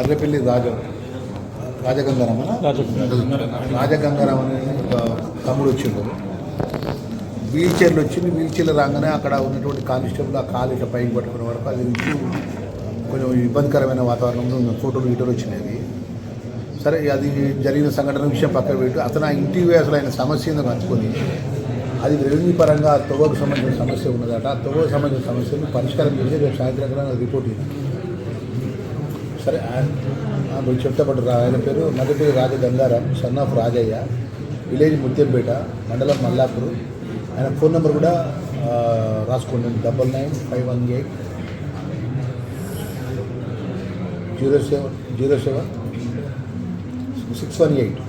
మర్రెపల్లి రాజ రాజగంగారామన? రాజగంగారాం అనే ఒక తమ్ముడు వచ్చిండు. వీల్ చైర్లు వచ్చింది వీల్ చైర్లు రాగానే అక్కడ ఉన్నటువంటి కానిస్టేబుల్ ఆ కాలు ఇట్లా పైకి పట్టుకునే వరకు అది నుంచి కొంచెం ఇబ్బందికరమైన వాతావరణంలో ఉన్న ఫోటోలు వీడియోలు వచ్చినాయి. సరే అది జరిగిన సంఘటన విషయం పక్కన పెట్టి. అతను ఆ ఇంటికి అసలు ఆయన సమస్య ఏందో కనుక్కొని అది రెవెన్యూ పరంగా తొవ్వకు సంబంధించిన సమస్య ఉన్నదట. ఆ తొవ్వకు సంబంధించిన సమస్యను పరిష్కారం చేసి రేపు సాయంత్రం రిపోర్ట్ ఇవ్వాలి సరే ఆయన ఆ, మీరు ఆయన పేరు మధ్యపేరు Raja Gangaram son of Rajaiah. Village Muthyampet మండలం మల్లాపూర్. ఆయన ఫోన్ నెంబర్ కూడా రాసుకోండి. Double nine five one eight zero seven zero seven six one eight.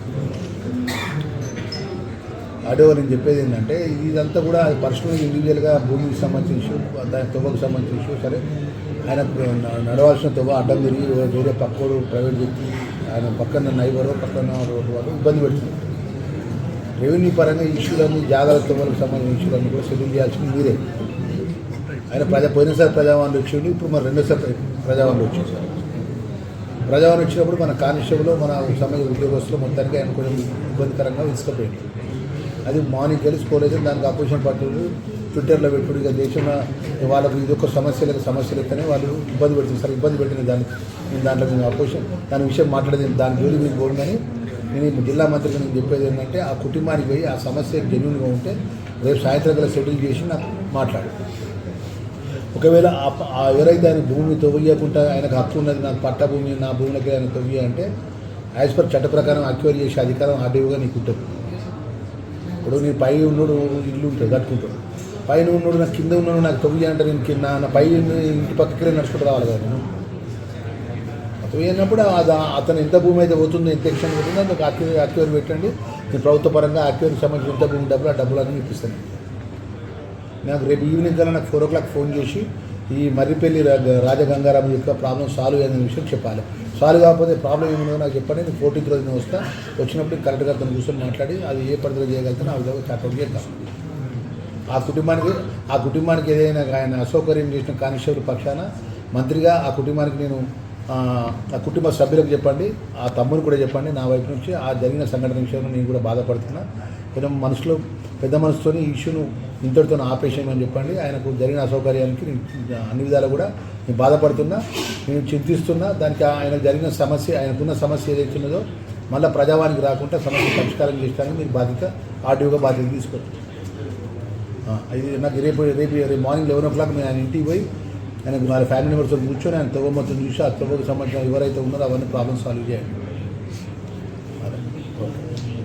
అదేవారు నేను చెప్పేది ఏంటంటే ఇదంతా కూడా పర్సనల్ ఇండివిజువల్గా భూమికి సంబంధించిన ఇష్యూ దాని తువ్వకు సంబంధించిన ఇష్యూ సరే. ఆయన నడవాల్సిన తువ్వ అడ్డం తిరిగి వేరే పక్కోడు ప్రైవేట్ వ్యక్తి ఆయన పక్కన నైబరు పక్కన రోడ్డు వాళ్ళు ఇబ్బంది పెడుతుంది రెవెన్యూ పరంగా ఇష్యూలన్నీ జాగ్రత్త తువ్వలకు సంబంధించిన ఇష్యూలన్నీ కూడా సెటిల్ చేయాల్సింది మీరే. ఆయన ప్రజా పోయినసారి ప్రజావాణి వచ్చిండు ఇప్పుడు మరి రెండోసారి ప్రజావాణి వచ్చింది ప్రజావాణి వచ్చినప్పుడు మన కానిస్టేబుల్ మన సమయ ఉద్యోగస్తులు మొత్తానికి ఆయన కొంచెం ఇబ్బందికరంగా విసుకపోయింది అది మార్నింగ్ వెళ్ళి స్కూల్ అయితే దానికి అపోజిషన్ పార్టీలు ట్విట్టర్లో పెట్టుడు ఇక దేశంలో వాళ్ళకు ఇది ఒక సమస్యలకు సమస్యలు ఇస్తేనే వాళ్ళు ఇబ్బంది పెడుతుంది సార్ ఇబ్బంది పెట్టిన దానికి నేను దాంట్లో మేము అపోజిషన్ దాని విషయం మాట్లాడేది దాని జోలి మీకు పోను నేను జిల్లా మంత్రికి నేను చెప్పేది ఏంటంటే ఆ కుటుంబానికి పోయి ఆ సమస్య జెన్యున్గా ఉంటే రేపు సాయంత్రం గల సెటిల్ చేసి నాకు మాట్లాడు. ఒకవేళ ఆ ఎవరైతే ఆయన భూమి తవ్వకుండా ఆయనకు హక్కు ఉన్నది నాకు పట్ట భూమి నా భూమిలోకి ఆయన తవ్వి అంటే యాజ్ పర్ చట్ట ప్రకారం అక్వైర్ చేసే అధికారం ఆర్డీఓగా నీకు ఉంటుంది. ఇప్పుడు నీ పై ఉన్నోడు ఇల్లు ఉంటుంది కట్టుకుంటాడు. పైన ఉన్నోడు నాకు కింద ఉన్నాడు నాకు తొవ్వి అంటే నేను కింద నా పై ఇంటి పక్కకి నడుచుకుంటూ రావాలి కదా నేను. తవ్వి అన్నప్పుడు అది అతను ఎంత భూమి అయితే పోతుందో ఎంత ఎక్షన్ పోతుందో అందుకు అక్వైర్ అక్వైర్ పెట్టండి. నేను ప్రభుత్వ పరంగా అక్వైర్కి సంబంధించిన ఎంత భూమి డబ్బులు ఆ డబ్బులు అన్నీ ఇప్పిస్తాను. నాకు రేపు ఈవినింగ్ కల్లా నాకు ఫోర్ ఓ క్లాక్ ఫోన్ చేసి ఈ మర్రిపల్లి రా- రాజగంగారాం యొక్క ప్రాబ్లం సాల్వ్ అయిన విషయం చెప్పాలి. సాల్వ్ కాకపోతే ప్రాబ్లం ఏముందో నాకు చెప్పండి. నేను ఫోర్టీన్త్ రోజు నేను వస్తా. వచ్చినప్పుడు కలెక్టర్ గారితో కూర్చొని మాట్లాడి అది ఏ పరిధిలో చేయగలుగుతానో ఆ విధంగా చార్ట్అవుట్ చేద్దాం ఆ కుటుంబానికి ఆ కుటుంబానికి ఏదైనా ఆయన అసౌకర్యం చేసిన కానిస్టేబుల్ పక్షాన మంత్రిగా ఆ కుటుంబానికి నేను ఆ, కుటుంబ సభ్యులకు చెప్పండి ఆ తమ్ముడు కూడా చెప్పండి నా వైపు నుంచి ఆ జరిగిన సంఘటన విషయంలో నేను కూడా బాధపడుతున్నా. కొంచెం మనసులో పెద్ద మనసుతోని ఈ ఇష్యూను ఇంతటితో ఆపేసేయమని చెప్పండి. ఆయనకు జరిగిన అసౌకర్యానికి నేను అన్ని విధాలు కూడా నేను బాధపడుతున్నా నేను చింతిస్తున్నా. దానికి ఆయన జరిగిన సమస్య ఆయనకున్న సమస్య ఏదైతే ఉన్నదో మళ్ళీ ప్రజావానికి రాకుండా సమస్య పరిష్కారం చేస్తానని మీరు బాధ్యత ఆర్టీఓగా బాధ్యత తీసుకోవచ్చు ఆ, ఇది నాకు రేపు రేపు రేపు మార్నింగ్ లెవెన్ ఓ క్లాక్ నేను ఆయన ఇంటికి పోయి ఆయనకు నాలుగు ఫ్యామిలీ మెంబర్స్తో కూర్చొని ఆయన తవ్వ మొత్తం చూసి ఆ తవ్వకు సంబంధించిన ఎవరైతే ఉన్నారో అవన్నీ ప్రాబ్లమ్ సాల్వ్ చేయండి. ఓకే